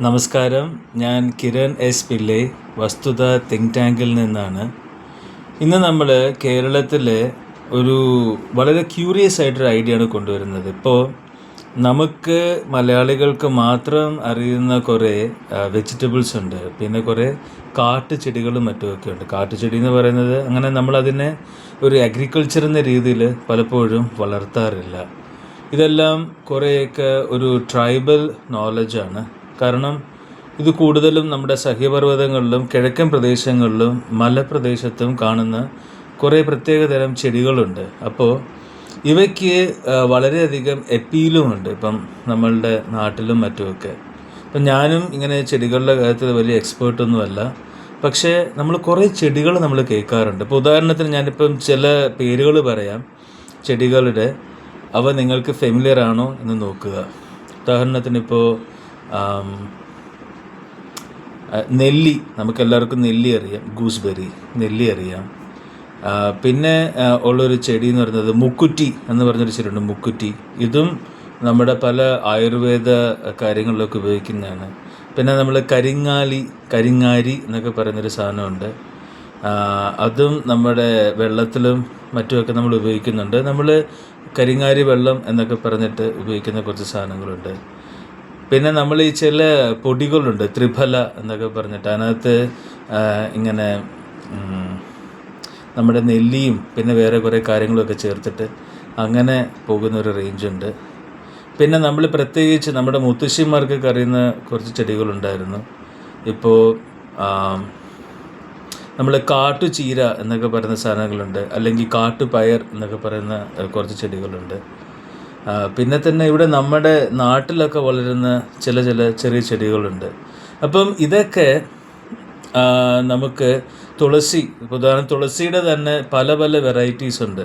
നമസ്കാരം. ഞാൻ കിരൺ എസ് പിള്ളെ വസ്തുത തിങ്ക് ടാങ്കിൽ നിന്നാണ്. ഇന്ന് നമ്മൾ കേരളത്തിലെ ഒരു വളരെ ക്യൂറിയസ് ആയിട്ടൊരു ഐഡിയ ആണ് കൊണ്ടുവരുന്നത്. ഇപ്പോൾ നമുക്ക് മലയാളികൾക്ക് മാത്രം അറിയുന്ന കുറേ വെജിറ്റബിൾസ് ഉണ്ട്. പിന്നെ കുറേ കാട്ടു ചെടികളും മറ്റുമൊക്കെ ഉണ്ട്. കാട്ടുചെടി എന്ന് പറയുന്നത് അങ്ങനെ നമ്മളതിനെ ഒരു അഗ്രികൾച്ചർ എന്ന രീതിയിൽ പലപ്പോഴും വളർത്താറില്ല. ഇതെല്ലാം കുറേയൊക്കെ ഒരു ട്രൈബൽ നോളജാണ് കാരണം ഇത് കൂടുതലും നമ്മുടെ സഹ്യപർവതങ്ങളിലും കിഴക്കൻ പ്രദേശങ്ങളിലും മലപ്രദേശത്തും കാണുന്ന കുറേ പ്രത്യേകതരം ചെടികളുണ്ട്. അപ്പോൾ ഇവയ്ക്ക് വളരെയധികം എപ്പീലുമുണ്ട് ഇപ്പം നമ്മളുടെ നാട്ടിലും മറ്റുമൊക്കെ. ഇപ്പം ഞാനും ഇങ്ങനെ ചെടികളുടെ കാര്യത്തിൽ വലിയ എക്സ്പേർട്ടൊന്നുമല്ല പക്ഷേ നമ്മൾ കുറേ ചെടികൾ നമ്മൾ കേൾക്കാറുണ്ട്. ഇപ്പോൾ ഉദാഹരണത്തിന് ഞാനിപ്പം ചില പേരുകൾ പറയാം ചെടികളുടെ. അവ നിങ്ങൾക്ക് ഫെമിലിയർ ആണോ എന്ന് നോക്കുക. ഉദാഹരണത്തിന് ഇപ്പോൾ നെല്ലി നമുക്കെല്ലാവർക്കും നെല്ലി അറിയാം ഗൂസ്ബെറി നെല്ലി അറിയാം. പിന്നെ ഉള്ളൊരു ചെടി എന്ന് പറയുന്നത് മുക്കുറ്റി എന്ന് പറഞ്ഞൊരു ചെടിയുണ്ട് മുക്കുറ്റി. ഇതും നമ്മുടെ പല ആയുർവേദ കാര്യങ്ങളിലൊക്കെ ഉപയോഗിക്കുന്നതാണ്. പിന്നെ നമ്മൾ കരിങ്ങാലി കരിങ്ങാരി എന്നൊക്കെ പറയുന്നൊരു സാധനമുണ്ട്. അതും നമ്മുടെ വെള്ളത്തിലും മറ്റുമൊക്കെ നമ്മൾ ഉപയോഗിക്കുന്നുണ്ട്. നമ്മൾ കരിങ്ങാരി വെള്ളം എന്നൊക്കെ പറഞ്ഞിട്ട് ഉപയോഗിക്കുന്ന കുറച്ച് സാധനങ്ങളുണ്ട്. പിന്നെ നമ്മൾ ഈ ചില പൊടികളുണ്ട് ത്രിഫല എന്നൊക്കെ പറഞ്ഞിട്ട് അതിനകത്ത് ഇങ്ങനെ നമ്മുടെ നെല്ലിയും പിന്നെ വേറെ കുറേ കാര്യങ്ങളൊക്കെ ചേർത്തിട്ട് അങ്ങനെ പോകുന്ന ഒരു റേഞ്ചുണ്ട്. പിന്നെ നമ്മൾ പ്രത്യേകിച്ച് നമ്മുടെ മുത്തശ്ശിമാർക്കൊക്കെ അറിയുന്ന കുറച്ച് ചെടികളുണ്ടായിരുന്നു. ഇപ്പോൾ നമ്മൾ കാട്ടു ചീര എന്നൊക്കെ പറയുന്ന സാധനങ്ങളുണ്ട് അല്ലെങ്കിൽ കാട്ടുപയർ എന്നൊക്കെ പറയുന്ന കുറച്ച് ചെടികളുണ്ട്. പിന്നെ തന്നെ ഇവിടെ നമ്മുടെ നാട്ടിലൊക്കെ വളരുന്ന ചില ചില ചെറിയ ചെടികളുണ്ട്. അപ്പം ഇതൊക്കെ നമുക്ക് തുളസി ഉദാഹരണം തുളസിയുടെ തന്നെ പല പല വെറൈറ്റീസ് ഉണ്ട്.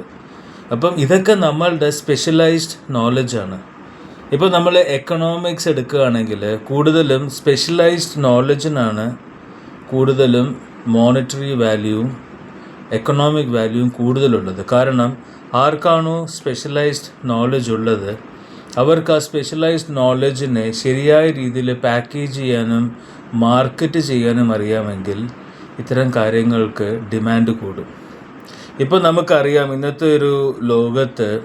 അപ്പം ഇതൊക്കെ നമ്മളുടെ സ്പെഷ്യലൈസ്ഡ് നോളജാണ് ഇപ്പോൾ നമ്മൾ എക്കണോമിക്സ് എടുക്കുകയാണെങ്കിൽ കൂടുതലും സ്പെഷ്യലൈസ്ഡ് നോളജിനാണ് കൂടുതലും മോണിറ്ററി വാല്യൂവും എക്കണോമിക് വാല്യൂവും കൂടുതലുള്ളത്. കാരണം ആർക്കാണോ സ്പെഷ്യലൈസ്ഡ് നോളജ് ഉള്ളത്? അവർക്ക് ആ സ്പെഷ്യലൈസ്ഡ് നോളജിനെ ശരിയായ രീതിയിൽ പാക്കേജ് ചെയ്യാനും മാർക്കറ്റ് ചെയ്യാനും അറിയാമെങ്കിൽ ഇത്തരം കാര്യങ്ങൾക്ക് ഡിമാൻഡ് കൂടും. ഇപ്പം നമുക്കറിയാം ഇന്നത്തെ ഒരു ലോകത്ത്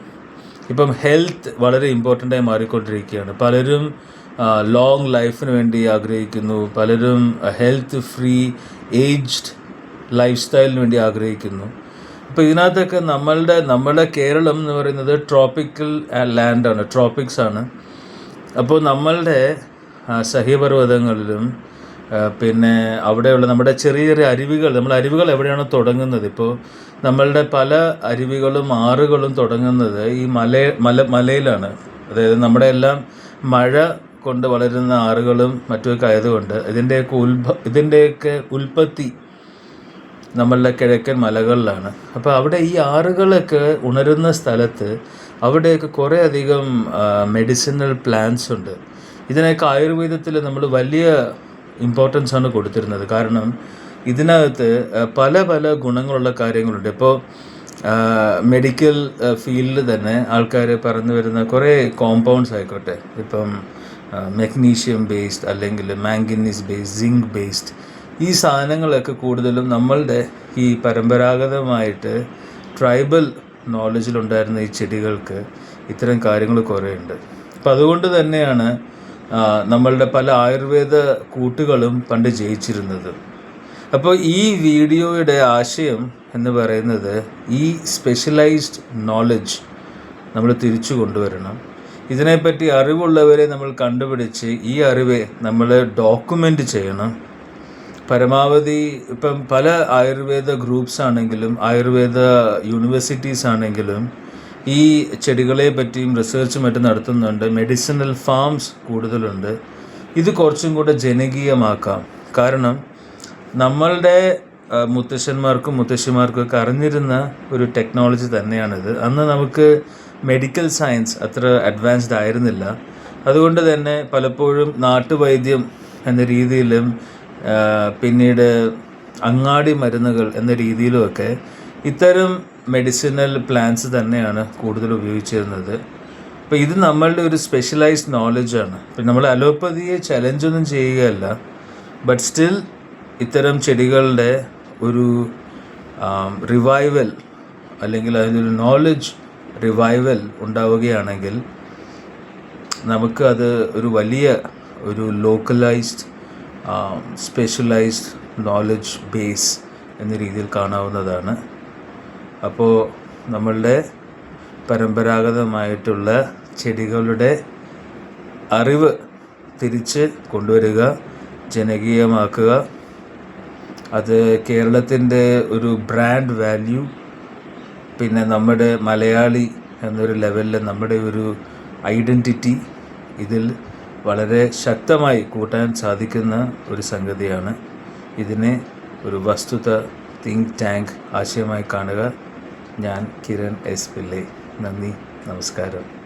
ഇപ്പം ഹെൽത്ത് വളരെ ഇമ്പോർട്ടന്റ് ആയി മാറിക്കൊണ്ടിരിക്കുകയാണ്. പലരും ലോങ് ലൈഫിന് വേണ്ടി ആഗ്രഹിക്കുന്നു. പലരും ഹെൽത്ത് ഫ്രീ ഏജ്ഡ് ലൈഫ് സ്റ്റൈലിന് വേണ്ടി ആഗ്രഹിക്കുന്നു. അപ്പോൾ ഇതിനകത്തൊക്കെ നമ്മളുടെ നമ്മുടെ കേരളം എന്ന് പറയുന്നത് ട്രോപ്പിക്കൽ ലാൻഡാണ് ട്രോപ്പിക്സ് ആണ് അപ്പോൾ നമ്മളുടെ സഹ്യപർവതങ്ങളിലും പിന്നെ അവിടെയുള്ള നമ്മുടെ ചെറിയ ചെറിയ അരുവികൾ നമ്മൾ അരുവികൾ എവിടെയാണ് തുടങ്ങുന്നത് ഇപ്പോൾ നമ്മളുടെ പല അരുവികളും ആറുകളും തുടങ്ങുന്നത് ഈ മല മല മലയിലാണ്. അതായത് നമ്മുടെ എല്ലാം മഴ കൊണ്ട് വളരുന്ന ആറുകളും മറ്റുമൊക്കെ ആയതുകൊണ്ട് ഇതിന്റെയൊക്കെ ഉത്ഭ ഇതിന്റെയൊക്കെ ഉൽപ്പത്തി നമ്മളുടെ കിഴക്കൻ മലകളിലാണ്. അപ്പോൾ അവിടെ ഈ ആറുകളൊക്കെ ഉണരുന്ന സ്ഥലത്ത് അവിടെയൊക്കെ കുറേ അധികം മെഡിസിനൽ പ്ലാന്റ്സ് ഉണ്ട്. ഇതിനൊക്കെ ആയുർവേദത്തിൽ നമ്മൾ വലിയ ഇമ്പോർട്ടൻസ് ആണ് കൊടുത്തിരുന്നത്. കാരണം ഇതിനകത്ത് പല പല ഗുണങ്ങളുള്ള കാര്യങ്ങളുണ്ട്. ഇപ്പോൾ മെഡിക്കൽ ഫീൽഡിൽ തന്നെ ആൾക്കാർ പറഞ്ഞു വരുന്ന കുറേ കോമ്പൗണ്ട്സ് ആയിക്കോട്ടെ. ഇപ്പം മെഗ്നീഷ്യം ബേസ്ഡ് അല്ലെങ്കിൽ മാംഗനീസ് ബേസ്ഡ് സിങ്ക് ബേസ്ഡ് ഈ സാധനങ്ങളൊക്കെ കൂടുതലും നമ്മളുടെ ഈ പരമ്പരാഗതമായിട്ട് ട്രൈബൽ നോളജിലുണ്ടായിരുന്ന ഈ ചെടികൾക്ക് ഇത്തരം കാര്യങ്ങൾ കുറേ ഉണ്ട് അപ്പം അതുകൊണ്ട് തന്നെയാണ് നമ്മളുടെ പല ആയുർവേദ കൂട്ടുകളും പണ്ട് ജയിച്ചിരുന്നത്. അപ്പോൾ ഈ വീഡിയോയുടെ ആശയം എന്ന് പറയുന്നത് ഈ സ്പെഷ്യലൈസ്ഡ് നോളജ് നമ്മൾ തിരിച്ചു കൊണ്ടുവരണം. ഇതിനെപ്പറ്റി അറിവുള്ളവരെ നമ്മൾ കണ്ടുപിടിച്ച് ഈ അറിവെ നമ്മൾ ഡോക്യുമെന്റ് ചെയ്യണം. പരമാവധി ഇപ്പം പല ആയുർവേദ ഗ്രൂപ്പ്സ് ആണെങ്കിലും ആയുർവേദ യൂണിവേഴ്സിറ്റീസ് ആണെങ്കിലും ഈ ചെടികളെ പറ്റിയും റിസർച്ച് മറ്റും നടത്തുന്നുണ്ട്. മെഡിസിനൽ ഫാംസ് കൂടുതലുണ്ട്. ഇത് കുറച്ചും കൂടെ ജനകീയമാക്കാം. കാരണം നമ്മളുടെ മുത്തശ്ശന്മാർക്കും മുത്തശ്ശിമാർക്കും ഒക്കെ അറിഞ്ഞിരുന്ന ഒരു ടെക്നോളജി തന്നെയാണിത്. അന്ന് നമുക്ക് മെഡിക്കൽ സയൻസ് അത്ര അഡ്വാൻസ്ഡ് ആയിരുന്നില്ല. അതുകൊണ്ട് തന്നെ പലപ്പോഴും നാട്ടുവൈദ്യം എന്ന രീതിയിലും പിന്നീട് അങ്ങാടി മരുന്നുകൾ എന്ന രീതിയിലുമൊക്കെ ഇത്തരം മെഡിസിനൽ പ്ലാന്റ്സ് തന്നെയാണ് കൂടുതൽ ഉപയോഗിച്ചിരുന്നത്. അപ്പോൾ ഇത് നമ്മളുടെ ഒരു സ്പെഷ്യലൈസ്ഡ് നോളജാണ് ഇപ്പം നമ്മൾ അലോപ്പതിയെ ചലഞ്ചൊന്നും ചെയ്യുകയല്ല. ബട്ട് സ്റ്റിൽ ഇത്തരം ചെടികളുടെ ഒരു റിവൈവൽ അല്ലെങ്കിൽ അതിനൊരു നോളജ് റിവൈവൽ ഉണ്ടാവുകയാണെങ്കിൽ നമുക്ക് അത് ഒരു വലിയ ഒരു ലോക്കലൈസ്ഡ് സ്പെഷ്യലൈസ്ഡ് നോളജ് ബേസ് എന്ന രീതിയിൽ കാണാവുന്നതാണ്. അപ്പോൾ നമ്മളുടെ പരമ്പരാഗതമായിട്ടുള്ള ചെടികളുടെ അറിവ് തിരിച്ച് കൊണ്ടുവരിക ജനകീയമാക്കുക. അത് കേരളത്തിന്റെ ഒരു ബ്രാൻഡ് വാല്യൂ പിന്നെ നമ്മുടെ മലയാളി എന്നൊരു ലെവലിൽ നമ്മുടെ ഒരു ഐഡന്റിറ്റി ഇതിൽ വളരെ ശക്തമായി കൂട്ടാൻ സാധിക്കുന്ന ഒരു സംഗതിയാണ്. ഇതിനെ ഒരു വസ്തുത തിങ്ക് ടാങ്ക് ആശയമായി കാണുക. ഞാൻ കിരൺ എസ് പിള്ളെ. നന്ദി നമസ്കാരം.